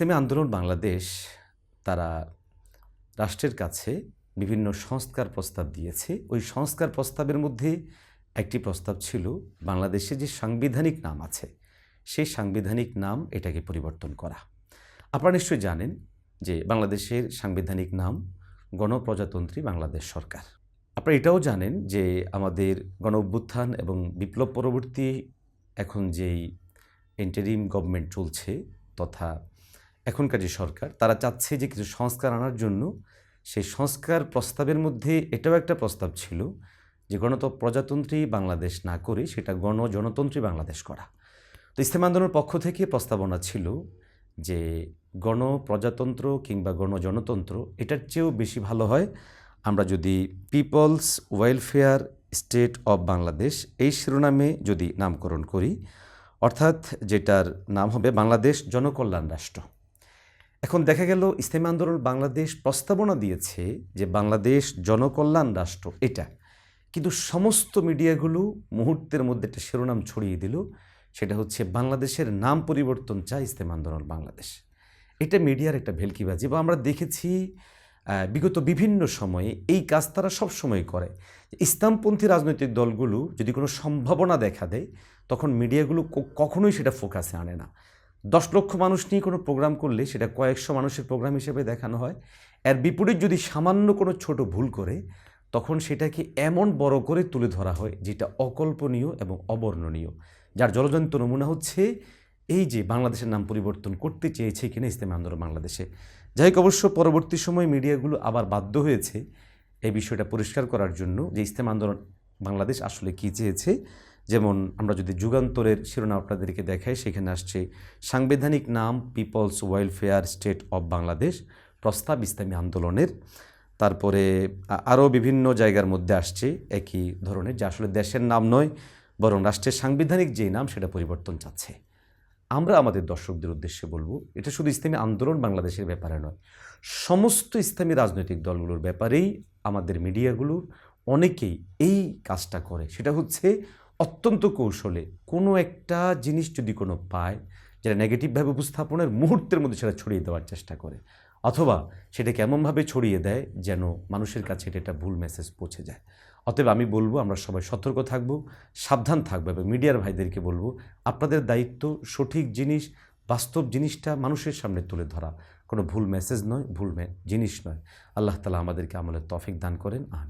ইসলামী আন্দোলন বাংলাদেশ তারা রাষ্ট্রের কাছে বিভিন্ন সংস্কার প্রস্তাব দিয়েছে। ওই সংস্কার প্রস্তাবের মধ্যে একটি প্রস্তাব ছিল, বাংলাদেশে যে সাংবিধানিক নাম আছে, সেই সাংবিধানিক নাম এটাকে পরিবর্তন করা। আপনারা নিশ্চয়ই জানেন যে বাংলাদেশের সাংবিধানিক নাম গণপ্রজাতন্ত্রী বাংলাদেশ সরকার। আপনারা এটাও জানেন যে আমাদের গণ অভ্যুত্থান এবং বিপ্লব পরবর্তী এখন যেই ইন্টারিম গভর্নমেন্ট চলছে তথা এখনকার যে সরকার, তারা চাচ্ছে যে কিছু সংস্কার আনার জন্য। সেই সংস্কার প্রস্তাবের মধ্যে এটাও একটা প্রস্তাব ছিল যে গণত প্রজাতন্ত্রী বাংলাদেশ না করে সেটা গণজনতন্ত্রী বাংলাদেশ করা। তো ইসলাম আন্দোলনের পক্ষ থেকে প্রস্তাবনা ছিল যে গণপ্রজাতন্ত্র কিংবা গণজনতন্ত্র এটার চেয়েও বেশি ভালো হয় আমরা যদি people's welfare state of Bangladesh এই শিরোনামে যদি নামকরণ করি, অর্থাৎ যেটার নাম হবে বাংলাদেশ জনকল্যাণ রাষ্ট্র। এখন দেখা গেল ইসলামী আন্দোলন বাংলাদেশ প্রস্তাবনা দিয়েছে যে বাংলাদেশ জনকল্যাণ রাষ্ট্র এটা। কিন্তু সমস্ত মিডিয়াগুলো মুহূর্তের মধ্যে একটা শিরোনাম ছড়িয়ে দিল, সেটা হচ্ছে বাংলাদেশের নাম পরিবর্তন চায় ইসলামী আন্দোলন বাংলাদেশ। এটা মিডিয়ার একটা ভেলকিবাজি বা আমরা দেখেছি বিগত বিভিন্ন সময়ে এই কাজ তারা সবসময় করে। ইসলামপন্থী রাজনৈতিক দলগুলো যদি কোনো সম্ভাবনা দেখা দেয়, তখন মিডিয়াগুলো কখনোই সেটা ফোকাসে আনে না। দশ লক্ষ মানুষ নিয়ে কোনো প্রোগ্রাম করলে সেটা কয়েকশো মানুষের প্রোগ্রাম হিসেবে দেখানো হয়। এর বিপরীত যদি সামান্য কোনো ছোট ভুল করে, তখন সেটাকে এমন বড় করে তুলে ধরা হয় যেটা অকল্পনীয় এবং অবর্ণনীয়, যার জলজন্ত নমুনা হচ্ছে এই যে বাংলাদেশের নাম পরিবর্তন করতে চেয়েছে কিনা ইসলামী আন্দোলন বাংলাদেশে। যাই হোক, অবশ্য পরবর্তী সময় মিডিয়াগুলো আবার বাধ্য হয়েছে এই বিষয়টা পরিষ্কার করার জন্য যে ইসলাম আন্দোলন বাংলাদেশ আসলে কী চেয়েছে। যেমন আমরা যদি যুগান্তরের শিরোনাম আপনাদেরকে দেখাই, সেখানে আসছে সাংবিধানিক নাম people's welfare state of Bangladesh, প্রস্তাব ইসলামী আন্দোলনের। তারপরে আরও বিভিন্ন জায়গার মধ্যে আসছে একই ধরনের, যে আসলে দেশের নাম নয়, বরং রাষ্ট্রের সাংবিধানিক যেই নাম, সেটা পরিবর্তন চাচ্ছে। আমরা আমাদের দর্শকদের উদ্দেশ্যে বলব, এটা শুধু ইসলামী আন্দোলন বাংলাদেশের ব্যাপারে নয়, সমস্ত ইসলামী রাজনৈতিক দলগুলোর ব্যাপারেই আমাদের মিডিয়াগুলোর অনেকেই এই কাজটা করে। সেটা হচ্ছে অত্যন্ত কৌশলে কোনো একটা জিনিস যদি কোনো পায়, যেটা নেগেটিভভাবে উপস্থাপনের মুহূর্তের মধ্যে সেটা ছড়িয়ে দেওয়ার চেষ্টা করে, অথবা সেটাকে এমনভাবে ছড়িয়ে দেয় যেন মানুষের কাছে এটা একটা ভুল মেসেজ পৌঁছে যায়। অতএব আমি বলব, আমরা সবাই সতর্ক থাকব, সাবধান থাকব এবং মিডিয়ার ভাইদেরকে বলব, আপনাদের দায়িত্ব সঠিক জিনিস, বাস্তব জিনিসটা মানুষের সামনে তুলে ধরা। কোনো ভুল মেসেজ নয়, ভুল জিনিস নয়। আল্লাহ তালা আমাদেরকে আমলের তফিক দান করেন আমি